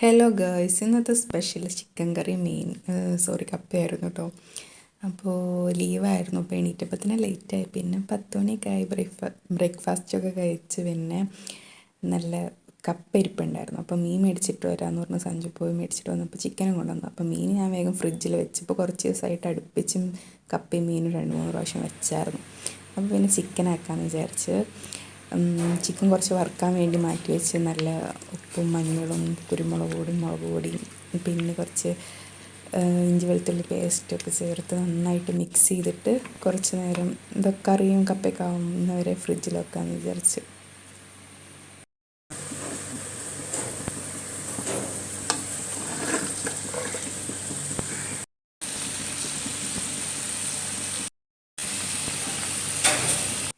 Hello girls ഇന്നത്തെ special chicken curry മീൻ sorry കപ്പയായിരുന്നു കേട്ടോ അപ്പോൾ ലീവായിരുന്നു അപ്പോൾ എണീറ്റപ്പോൾ തന്നെ ലേറ്റായി പിന്നെ പത്ത് മണിയൊക്കെ ആയി ബ്രേക്ക്ഫാ ബ്രേക്ക്ഫാസ്റ്റൊക്കെ കഴിച്ച് പിന്നെ നല്ല കപ്പ ഇരിപ്പുണ്ടായിരുന്നു അപ്പോൾ മീൻ മേടിച്ചിട്ട് വരാമെന്ന് പറഞ്ഞ് സഞ്ജു പോയി മേടിച്ചിട്ട് വന്നപ്പോൾ ചിക്കനും കൊണ്ടുവന്നു. അപ്പോൾ മീൻ ഞാൻ വേഗം ഫ്രിഡ്ജിൽ വെച്ച്. ഇപ്പോൾ കുറച്ച് ദിവസമായിട്ട് അടുപ്പിച്ചും കപ്പയും മീനും രണ്ട് മൂന്ന് പ്രാവശ്യം വെച്ചായിരുന്നു. അപ്പോൾ പിന്നെ ചിക്കൻ ആക്കാമെന്ന് വിചാരിച്ച് ചിക്കൻ കുറച്ച് വറുക്കാൻ വേണ്ടി മാറ്റി വെച്ച് നല്ല ഉപ്പും മഞ്ഞളും കുരുമുളക് പൊടിയും മുളക് പൊടിയും പിന്നെ കുറച്ച് ഇഞ്ചി വെളുത്തുള്ളി പേസ്റ്റൊക്കെ ചേർത്ത് നന്നായിട്ട് മിക്സ് ചെയ്തിട്ട് കുറച്ച് നേരം ഇതൊക്കെ കറിയും കപ്പയൊക്കെ ആവുന്നവരെ ഫ്രിഡ്ജിൽ വെക്കാമെന്ന് വിചാരിച്ച്.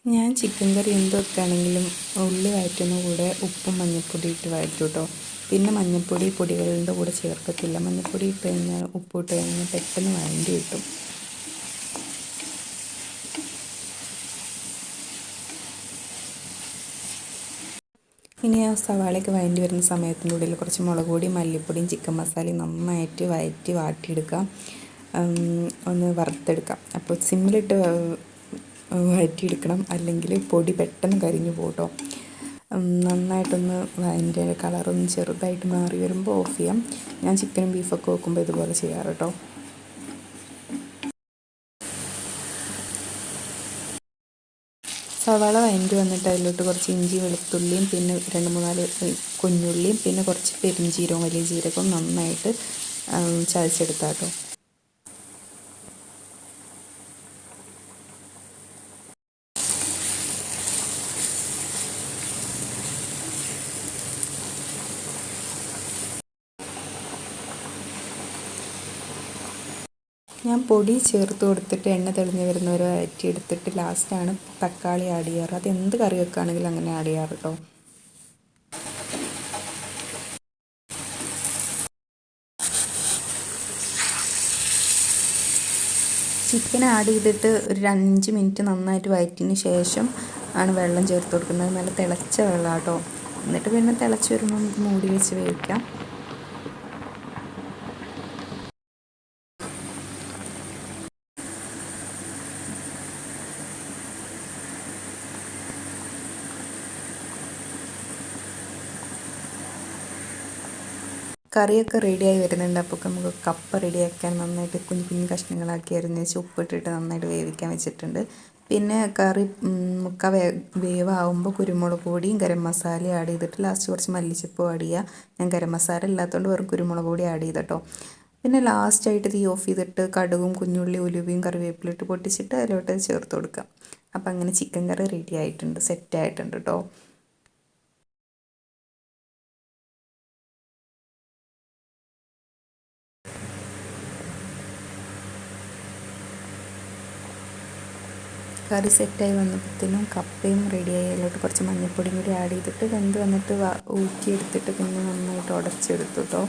ഞാൻ ചിക്കൻ കറി എന്ത് വെക്കുകയാണെങ്കിലും ഉള്ളി വഴറ്റുന്ന കൂടെ ഉപ്പും മഞ്ഞൾപ്പൊടി ഇട്ട് വഴറ്റും കേട്ടോ പിന്നെ മഞ്ഞൾപ്പൊടി പൊടികളുടെ കൂടെ ചേർക്കത്തില്ല. മഞ്ഞൾപ്പൊടി ഇട്ട് കഴിഞ്ഞാൽ ഉപ്പ് ഇട്ട് കഴിഞ്ഞാൽ പെട്ടെന്ന് വഴണ്ടി കിട്ടും. ഇനി ആ സവാളയൊക്കെ വഴണ്ടി വരുന്ന സമയത്തിന്റെ ഉള്ളിൽ കുറച്ച് മുളക് പൊടിയും മല്ലിപ്പൊടിയും ചിക്കൻ മസാലയും നന്നായിട്ട് വഴറ്റി വാട്ടിയെടുക്കാം. ഒന്ന് വറുത്തെടുക്കാം. അപ്പോൾ സിമ്മിലിട്ട് വഴറ്റിയെടുക്കണം. അല്ലെങ്കിൽ പൊടി പെട്ടെന്ന് കരിഞ്ഞു പോട്ടോ. നന്നായിട്ടൊന്ന് അതിന്റെ കളറൊന്ന് ചെറുതായിട്ട് മാറി വരുമ്പോൾ ഓഫ് ചെയ്യാം. ഞാൻ ചിക്കനും ബീഫൊക്കെ വെക്കുമ്പോൾ ഇതുപോലെ ചെയ്യാറ് കേട്ടോ സവാള വഴണ്ടി വന്നിട്ട് അതിലോട്ട് കുറച്ച് ഇഞ്ചി വെളുത്തുള്ളിയും പിന്നെ രണ്ട് മൂന്നാൽ കുഞ്ഞുള്ളിയും പിന്നെ കുറച്ച് പെരിഞ്ചീരവും വലിയ ജീരകവും നന്നായിട്ട് ചതച്ചെടുത്താട്ടോ. ഞാൻ പൊടി ചേർത്ത് കൊടുത്തിട്ട് എണ്ണ തെളിഞ്ഞ് അരറ്റി വഴറ്റിയെടുത്തിട്ട് ലാസ്റ്റാണ് തക്കാളി ആഡ് ചെയ്യാറ്. അത് എന്ത് കറി വെക്കുകയാണെങ്കിലും അങ്ങനെ ആഡ് ചെയ്യാറ് കേട്ടോ ചിക്കൻ ആഡ് ചെയ്തിട്ട് ഒരു അഞ്ച് മിനിറ്റ് നന്നായിട്ട് വയറ്റിന് ശേഷം ആണ് വെള്ളം ചേർത്ത് കൊടുക്കുന്നത്. നല്ല തിളച്ച വെള്ളം കേട്ടോ എന്നിട്ട് പിന്നെ തിളച്ച് വരുമ്പോൾ നമുക്ക് മൂടി വെച്ച് വേവിക്കാം. കറിയൊക്കെ റെഡിയായി വരുന്നുണ്ട്. അപ്പോൾ നമുക്ക് കപ്പ റെഡിയാക്കാൻ നന്നായിട്ട് കുഞ്ഞു കുഞ്ഞു കഷ്ണങ്ങളാക്കി അരിഞ്ഞ് ഉപ്പിട്ടിട്ട് നന്നായിട്ട് വേവിക്കാൻ വെച്ചിട്ടുണ്ട്. പിന്നെ കറി മുക്ക വേ വേവാകുമ്പോൾ കുരുമുളക് പൊടിയും ഗരം മസാലയും ആഡ് ചെയ്തിട്ട് ലാസ്റ്റ് കുറച്ച് മല്ലിച്ചപ്പ് ആഡ് ചെയ്യുക ഞാൻ ഗരം മസാല ഇല്ലാത്തതുകൊണ്ട് വെറും കുരുമുളക് പൊടി ആഡ് ചെയ്തിട്ടോ. പിന്നെ ലാസ്റ്റായിട്ട് തീ ഓഫ് ചെയ്തിട്ട് കടുകും കുഞ്ഞുള്ളി ഉലുവയും കറിവേപ്പിലിട്ട് പൊട്ടിച്ചിട്ട് അതിലോട്ട് ചേർത്ത് കൊടുക്കാം. അപ്പം അങ്ങനെ ചിക്കൻ കറി റെഡി ആയിട്ടുണ്ട് സെറ്റ് ആയിട്ടുണ്ട് കേട്ടോ കറി സെറ്റായി വന്നപ്പോഴത്തേനും കപ്പയും റെഡിയായി അതിലോട്ട് കുറച്ച് മഞ്ഞൾപ്പൊടിയും കൂടി ആഡ് ചെയ്തിട്ട് വെന്ത് വന്നിട്ട് ഊറ്റിയെടുത്തിട്ട് പിന്നെ നന്നായിട്ട് ഉടച്ചെടുത്തു കേട്ടോ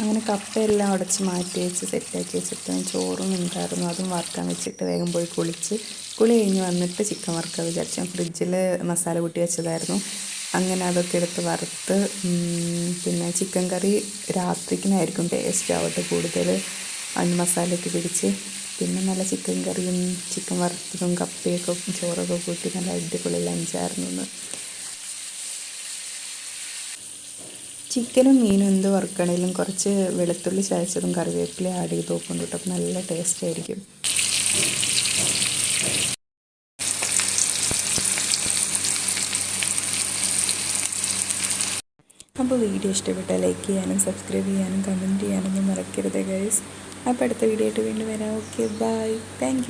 അങ്ങനെ കപ്പയെല്ലാം ഉടച്ച് മാറ്റി വെച്ച് സെറ്റാക്കി വെച്ചിട്ട് ചോറും ഉണ്ടായിരുന്നു അതും വറുക്കാൻ വെച്ചിട്ട് വേഗം പോയി കുളിച്ച്. കുളി കഴിഞ്ഞ് വന്നിട്ട് ചിക്കൻ വറുക്കാൻ വിചാരിച്ചു. ഫ്രിഡ്ജിൽ മസാല കൂട്ടി വെച്ചതായിരുന്നു. അങ്ങനെ അതൊക്കെ എടുത്ത് വറുത്ത് പിന്നെ ചിക്കൻ കറി രാത്രിക്കിനായിരിക്കും ടേസ്റ്റ് ആവട്ടെ കൂടുതൽ അതിന് മസാലയൊക്കെ പിടിച്ച് പിന്നെ നല്ല ചിക്കൻ കറിയും ചിക്കൻ വറുത്തതും കപ്പയൊക്കെ ചോറൊക്കെ കൂട്ടി നല്ല അടിപൊളി ലഞ്ചായിരുന്നു ചിക്കനും മീനും എന്ത് വറുക്കണേലും കുറച്ച് വെളുത്തുള്ളി ചതച്ചതും കറിവേപ്പില ആഡ് ചെയ്ത് നോക്കും കേട്ടോ. നല്ല ടേസ്റ്റ് ആയിരിക്കും. അപ്പോൾ വീഡിയോ ഇഷ്ടപ്പെട്ടാൽ ലൈക്ക് ചെയ്യാനും സബ്സ്ക്രൈബ് ചെയ്യാനും കമന്റ് ചെയ്യാനൊന്നും മറക്കരുത് ഗൈസ് അപ്പോൾ അടുത്ത വീഡിയോ ആയിട്ട് വീണ്ടും വരാം. Okay bye thank